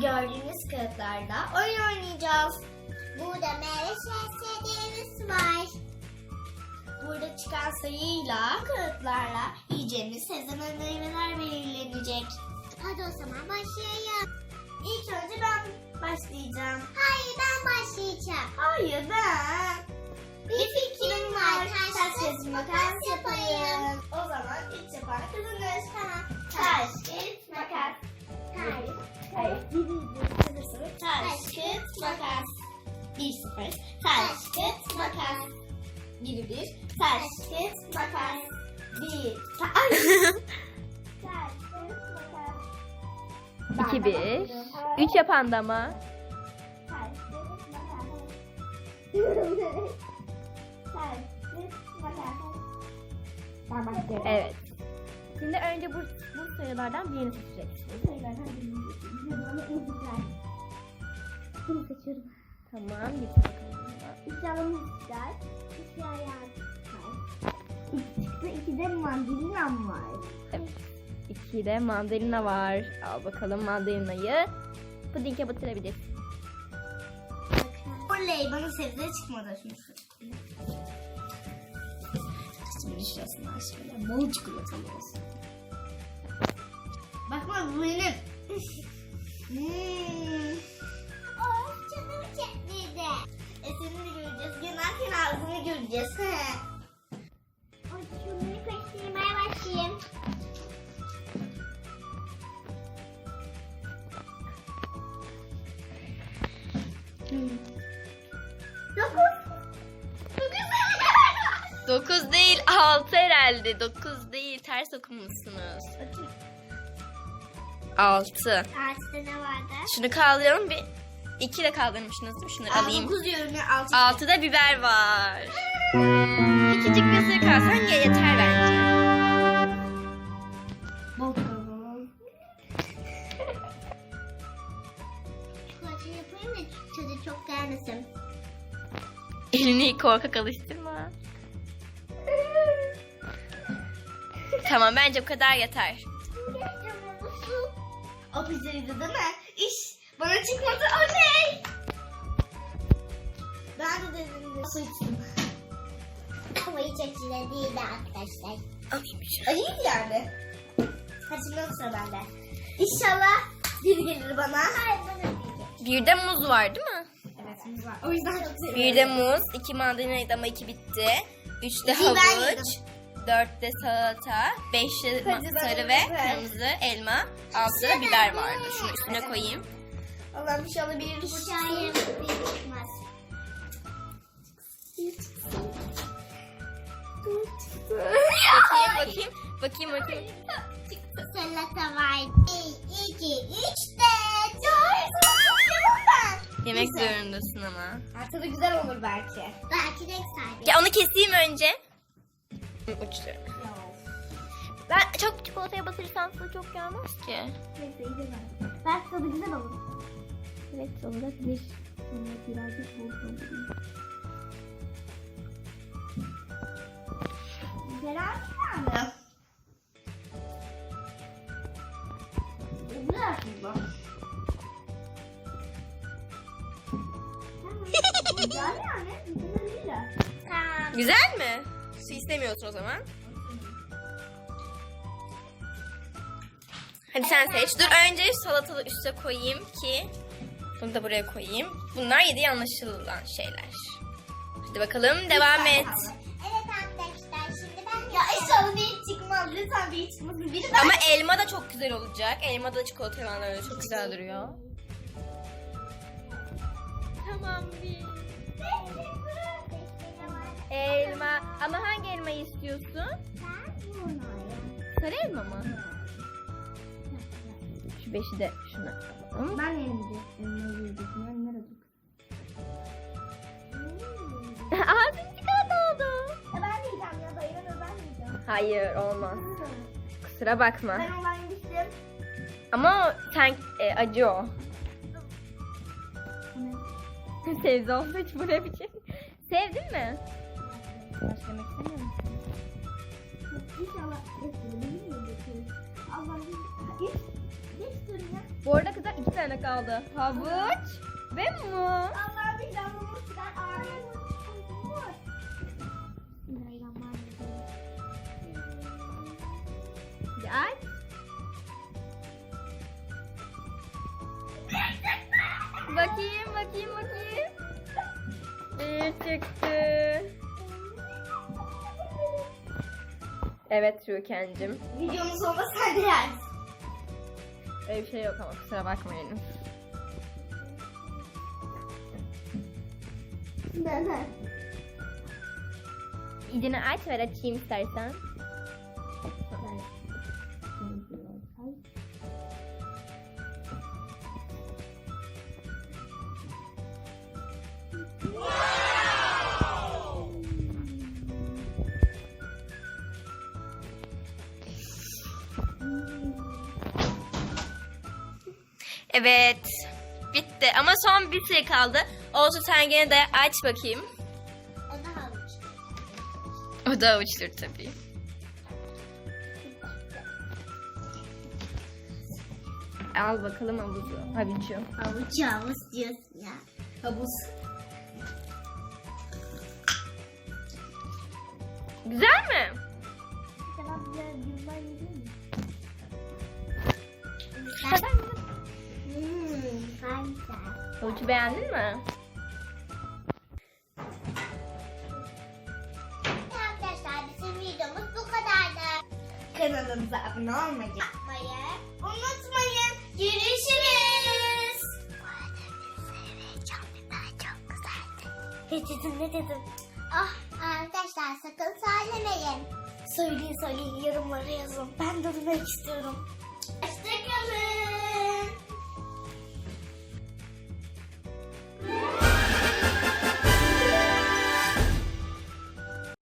Gördüğünüz kağıtlarda oyun oynayacağız. Burada meyve şehzedemiz var. Burada çıkan sayıyla, kağıtlarla yiyeceğimiz sebze meyveler belirlenecek. Hadi o zaman başlayalım. İlk önce ben başlayacağım. Hayır ben başlayacağım. Hayır ben. Bir fikrim var. Taş kağıt kağıt makas yapalım. O zaman ilk yapan kazanır. 1-0. Taş, kağıt. Gibi bir. Taş, kağıt. Bir. Ay. 2 1. 3 yapan da mı? Evet. Şimdi önce bu, bu sayılardan birini seçeceksin. Sayılardan birini seçiyorum. Bunu seçiyorum. Tamam. Git bakalım. İnşallah ister. İki ayağı çıkar. İki çıktı. İki de mandalinam var. Evet. 2 de mandalina var. Al bakalım mandalinayı. Pudinge batırabilirsin. Oley bana sebze çıkmadı. Şöyle. Şimdi şurasından şöyle bol çikolatalı olsun. Bakma bu benim. hmm. De göreceğiz. Yanarken ağzını göreceğiz. Ay şunları karıştırmaya başlayayım. Dokuz. Dokuz. 9 değil 6 herhalde. 9 değil ters okumuşsunuz. 6. Ağaçta ne vardı? Şunu kaldıralım bir. 2 de kaldırmışsınız değil mi? Şunları alayım. Dokuz yerine altı. 6'da biber var. Küçücük bir ısırık alsan ye- yeter bence. Bakalım. Çikolata yapayım da tadı çok gelmesin. Elini korkak alıştırma. tamam bence bu kadar yeter. O pizzaydı değil mi? İş bana çıkmadı oley. Ben de dedim de su içtim. Ama hiç acılı değildi arkadaşlar. Alayım Ayıydı yani. O sıra bende. İnşallah bir gelir bana. Hayır bana diyecek. Bir de muz var değil mi? Evet muz var. O yüzden çok seviyorum. Bir de muz, iki mandalinaydı ama iki bitti. Üç de ben havuç, yedim. dört de salata, beş de ma- sarı ve biber. kırmızı elma, altıda da biber vardı. Şunu üstüne koyayım. Allah'ım inşallah bir yerim Şair bir çıkmaz. Bakayım, bakayım, bakayım, bakayım. Salata var. Bir, iki, üç, dört. Yemek Güzel. zorundasın ama. Tadı güzel olur belki. Belki de sahibi. Ya onu keseyim önce. Uçtu. Ben çok çikolataya batırırsam su çok gelmez ki. Neyse iyi de ben. Belki tadı güzel olur. Evet olabilir. Birazcık bol Güzel yani. Güzel aslında. Güzel yani. Güzel. Güzel mi? Su istemiyorsun o zaman. Hadi sen seç. Dur önce salatalı üste koyayım ki bunu da buraya koyayım. Bunlar yedi anlaşılan şeyler. Hadi bakalım devam et. Evet arkadaşlar şimdi ben Ya inşallah bir çıkmaz. Lütfen bir çıkmasın. Biri ben. Ama elma da çok güzel olacak. Elma da çikolata falan öyle çok güzel duruyor. Tamam bir. Elma. Ama hangi elmayı istiyorsun? Sarı elma mı? Şu beşi de şuna alalım. Ben elimde. Ben nerede? Aa bir çikolata oldu. Ya ben de yiyeceğim ya. Dayılar ben yiyeceğim. Hayır olmaz. Kusura bakma. Ben ondan yemiştim. Ama o sen e, acı o. Sebze olduğu için bu ne biçim? Sevdin mi? Başka yemek istemiyor musun? İnşallah. Allah'ım. Bu arada kızlar iki tane kaldı. Havuç ve muz. Kadar aç. bakayım, bakayım, bakayım. Bir çıktı. Evet sonunda sen de yersin. Öyle bir şey yok ama kusura bakmayın. Neden? İyicini aç ver açayım istersen. Evet. Bitti ama son bir şey kaldı. Olsun sen gene de aç bakayım. O da havuç. O da avuçtur tabii. Al bakalım havuzu. Havucu. Havuç havuç diyorsun ya. Havuz. Güzel mi? Tamam biraz yıllar harika. Havucu beğendin mi? Arkadaşlar bizim videomuz bu kadardı. Kanalımıza abone olmayı Yapmayı. unutmayın. Görüşürüz. Çok güzel, çok güzeldi. Ne dedim, ne dedim? Ah arkadaşlar sakın söylemeyin. Söyleyin söyleyin yorumlara yazın. Ben de duymak istiyorum. Hoşçakalın.